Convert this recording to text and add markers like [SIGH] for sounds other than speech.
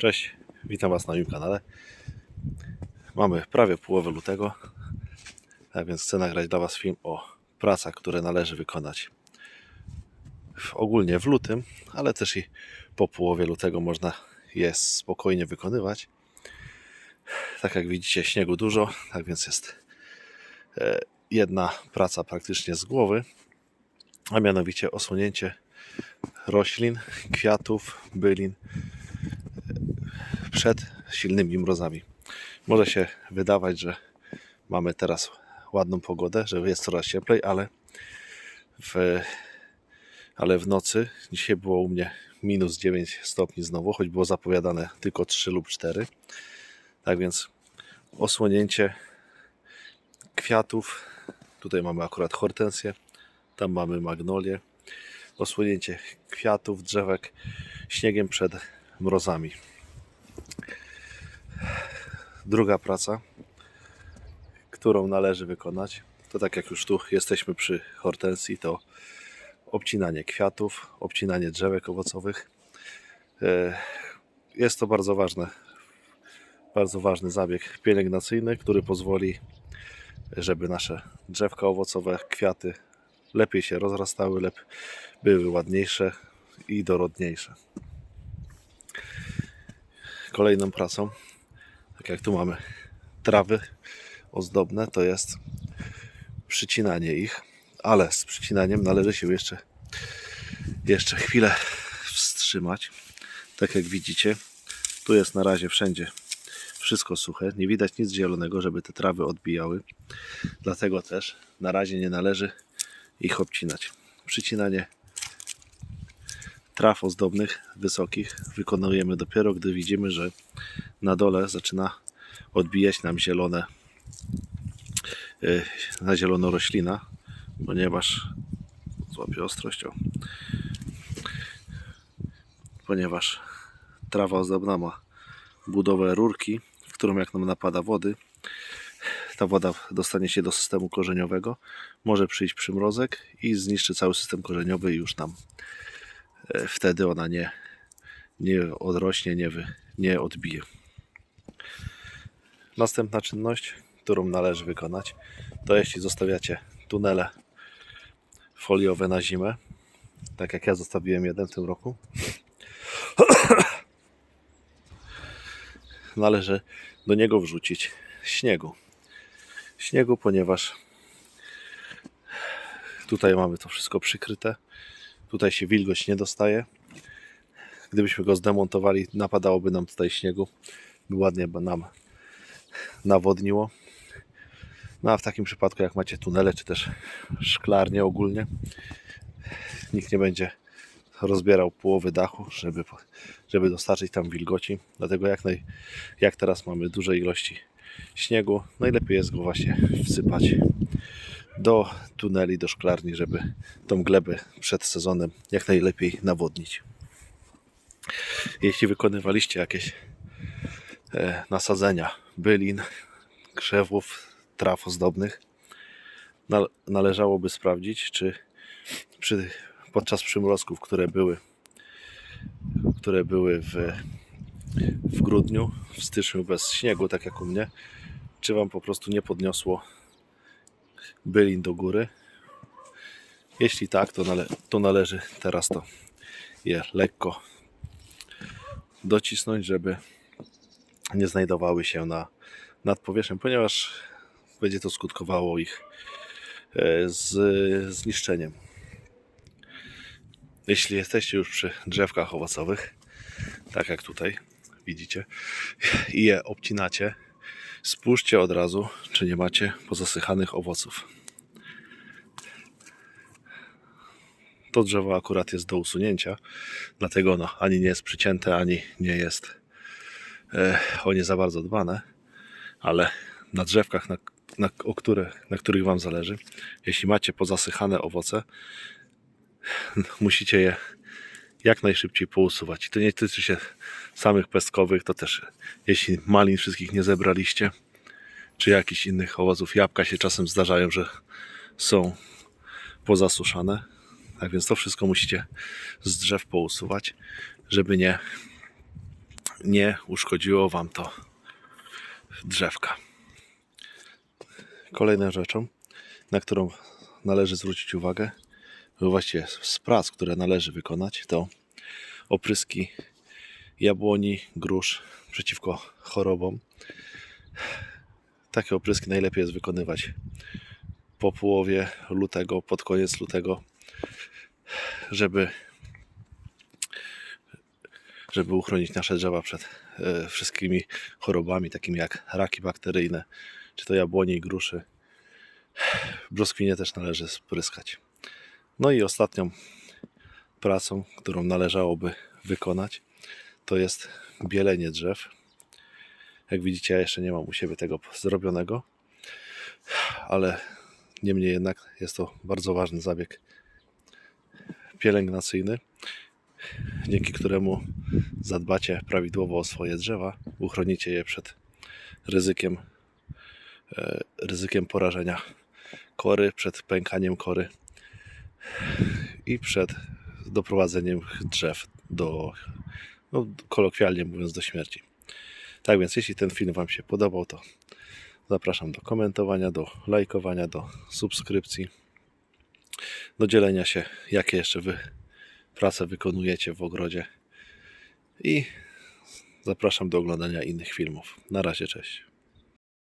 Cześć, witam Was na moim kanale. Mamy prawie połowę lutego, a więc chcę nagrać dla Was film o pracach, które należy wykonać w, ogólnie w lutym, ale też i po połowie lutego można je spokojnie wykonywać. Tak jak widzicie, śniegu dużo, tak więc jest e, jedna praca praktycznie z głowy, a mianowicie osłonięcie roślin, kwiatów, bylin przed silnymi mrozami. Może się wydawać, że mamy teraz ładną pogodę, że jest coraz cieplej, ale w, ale w nocy dzisiaj było u mnie minus 9 stopni znowu, choć było zapowiadane tylko 3 lub 4. Tak więc osłonięcie kwiatów. Tutaj mamy akurat hortensję, tam mamy magnolię. Osłonięcie kwiatów, drzewek śniegiem przed mrozami. Druga praca, którą należy wykonać, to tak jak już tu jesteśmy przy hortensji, to obcinanie kwiatów, obcinanie drzewek owocowych. E, Jest to bardzo ważne, bardzo ważny zabieg pielęgnacyjny, który pozwoli, żeby nasze drzewka owocowe, kwiaty lepiej się rozrastały, lep, były ładniejsze i dorodniejsze. Kolejną pracą tak jak tu mamy trawy ozdobne, to jest przycinanie ich, ale z przycinaniem należy się jeszcze, jeszcze chwilę wstrzymać. Tak jak widzicie, tu jest na razie wszędzie wszystko suche, nie widać nic zielonego, żeby te trawy odbijały. Dlatego też na razie nie należy ich obcinać. Przycinanie traw ozdobnych, wysokich wykonujemy dopiero, gdy widzimy, że na dole zaczyna odbijać nam zielone yy, na zielono roślina, ponieważ złapię ostrością ponieważ trawa ozdobna ma budowę rurki, w którą jak nam napada wody, ta woda dostanie się do systemu korzeniowego, może przyjść przymrozek i zniszczy cały system korzeniowy i już nam wtedy ona nie, nie odrośnie, nie, wy, nie odbije. Następna czynność, którą należy wykonać, to jeśli zostawiacie tunele foliowe na zimę, tak jak ja zostawiłem jeden w tym roku, [COUGHS] należy do niego wrzucić śniegu. Śniegu, ponieważ tutaj mamy to wszystko przykryte. Tutaj się wilgoć nie dostaje. Gdybyśmy go zdemontowali, napadałoby nam tutaj śniegu. Ładnie by nam nawodniło. No a w takim przypadku, jak macie tunele, czy też szklarnie ogólnie, nikt nie będzie rozbierał połowy dachu, żeby, żeby dostarczyć tam wilgoci. Dlatego jak, naj, jak teraz mamy duże ilości śniegu, najlepiej jest go właśnie wsypać do tuneli, do szklarni, żeby tą glebę przed sezonem jak najlepiej nawodnić. Jeśli wykonywaliście jakieś e, nasadzenia bylin, krzewów, traw ozdobnych, nal- należałoby sprawdzić, czy przy, podczas przymrozków, które były, które były w, w grudniu, w styczniu bez śniegu, tak jak u mnie, czy Wam po prostu nie podniosło bylin do góry. Jeśli tak, to, nale- to należy teraz to je lekko docisnąć, żeby nie znajdowały się na, nad powierzchnią, ponieważ będzie to skutkowało ich e, z zniszczeniem. Jeśli jesteście już przy drzewkach owocowych, tak jak tutaj widzicie, i je obcinacie, spójrzcie od razu, czy nie macie pozasychanych owoców. To drzewo akurat jest do usunięcia, dlatego ono ani nie jest przycięte, ani nie jest e, o nie za bardzo dbane, ale na drzewkach, na, na, o które, na których Wam zależy, jeśli macie pozasychane owoce, [LAUGHS] musicie je jak najszybciej pousuwać. I to nie tyczy się samych pestkowych, to też jeśli malin wszystkich nie zebraliście, czy jakichś innych owoców, jabłka się czasem zdarzają, że są pozasuszane. Tak więc to wszystko musicie z drzew pousuwać, żeby nie, nie uszkodziło Wam to drzewka. Kolejną rzeczą, na którą należy zwrócić uwagę, właściwie z prac, które należy wykonać, to opryski jabłoni, grusz przeciwko chorobom. Takie opryski najlepiej jest wykonywać po połowie lutego, pod koniec lutego, żeby, żeby uchronić nasze drzewa przed e, wszystkimi chorobami, takimi jak raki bakteryjne, czy to jabłonie i gruszy. Brzoskwinie też należy spryskać. No i ostatnią pracą, którą należałoby wykonać, to jest bielenie drzew. Jak widzicie, ja jeszcze nie mam u siebie tego zrobionego, ale niemniej jednak jest to bardzo ważny zabieg pielęgnacyjny, dzięki któremu zadbacie prawidłowo o swoje drzewa, uchronicie je przed ryzykiem, e, ryzykiem porażenia kory, przed pękaniem kory i przed doprowadzeniem drzew do, no, kolokwialnie mówiąc, do śmierci. Tak więc, jeśli ten film Wam się podobał, to zapraszam do komentowania, do lajkowania, do subskrypcji, do dzielenia się, jakie jeszcze Wy prace wykonujecie w ogrodzie i zapraszam do oglądania innych filmów. Na razie, cześć.